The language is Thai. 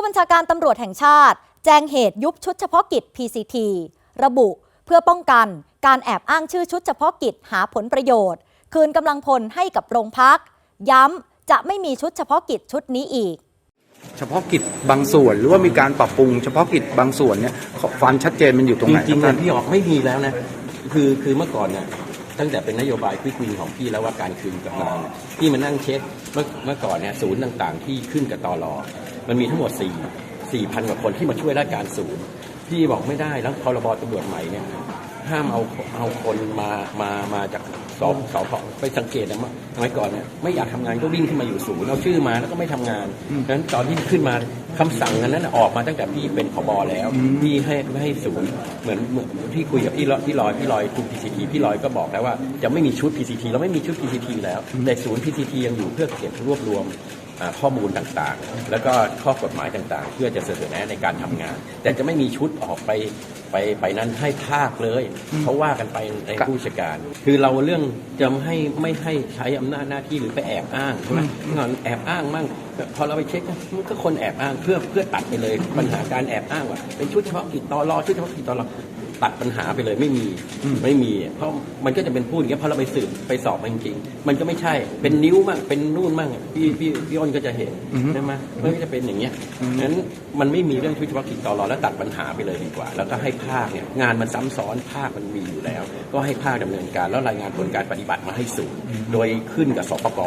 ผู้บัญชาการตำรวจแห่งชาติ แจ้งเหตุยุบชุดเฉพาะกิจ PCT ระบุเพื่อป้องกันการแอบอ้างชื่อชุดเฉพาะกิจหาผลประโยชน์ คืนกำลังพลให้กับโรงพัก ย้ำจะไม่มีชุดเฉพาะกิจชุดนี้อีก เฉพาะกิจบางส่วนหรือว่ามีการปรับปรุงเฉพาะกิจบางส่วนเนี่ยความชัดเจนมันอยู่ตรงไหนจริงๆคเนี่รับยพี่ออกไม่มีแล้วนะ คือคือเมื่อก่อนเนี่ย ตั้งแต่เป็นนโยบายควิกวินของพี่แล้วว่าการคืนกำลังพี่มานั่งเช็คเมื่อเมื่อก่อนเนี่ยศูนย์ต่างๆ ที่ขึ้นกับตอรอมันมีทั้งหมด4 4พันกว่าคนที่มาช่วยราชการศูนย์พี่บอกไม่ได้แล้วพรบตำรวจใหม่เนี่ย ห้ามเอาเอาคนมามามาจากสอบสอบไปสังเกตนะว่าสมัยก่อนเนี่ยไม่อยากทำงานก็วิ่งขึ้นมาอยู่ศูนย์เอาชื่อมาแล้วก็ไม่ทำงานดังนั้นตอนที่ขึ้นมาคำสั่งนั้นออกมาตั้งแต่พี่เป็นผบแล้วพี่ให้ไม่ให้ศูนย์เหมือนเหมือนที่คุยกับพี่ลอยพี่ลอยพี่ลอยคุม PCT พี่ลอยก็บอกแล้วว่าจะไม่มีชุด PCT เราไม่มีชุด PCT แล้วแต่ศูนย์ PCT ยังอยู่เพื่อเก็บรวบรวม ข้อมูลต่างๆ แล้วก็ข้อกฎหมายต่างๆ เพื่อจะเสนอแนะในการทำงาน แต่จะไม่มีชุดออกไปไปไปนั้นให้ภาคเลยเขาว่ากันไปในผู้ราชการ คือเราเรื่องจะไม่ให้ไม่ให้ใช้อำนาจหน้าที่หรือไปแอบอ้างใช่ไหมเมื่อก่อนแอบอ้างมั่งพอเราไปเช็คมันก็คนแอบอ้างเพื่อเพื่อตัดไปเลยปัญหาการแอบอ้างว่าเป็นชุดเฉพาะกิจตอรอชุดเฉพาะกิจตอรอ ตัดปัญหาไปเลยไม่มีไม่มี เพราะมันก็จะเป็นพูดอย่างเงี้ยพอเราไปสืบไปสอบมันจริงๆมันก็ไม่ใช่เป็นนิ้วมั่งเป็นนู่นมั่งพี่พี่พี่อ้นก็จะเห็นใช่ไหมมันก็จะเป็นอย่างเงี้ยนั้นมันไม่มีเรื่องชุดเฉพาะกิจตอรอแล้วตัดปัญหาไปเลยดีกว่า แล้วก็ให้ภาคเนี่ยงานมันซ้ำซ้อนภาคมันมีอยู่แล้ว ก็ให้ภาคดำเนินการแล้วรายงานผลการปฏิบัติมาให้สูงโดยขึ้นกับสปก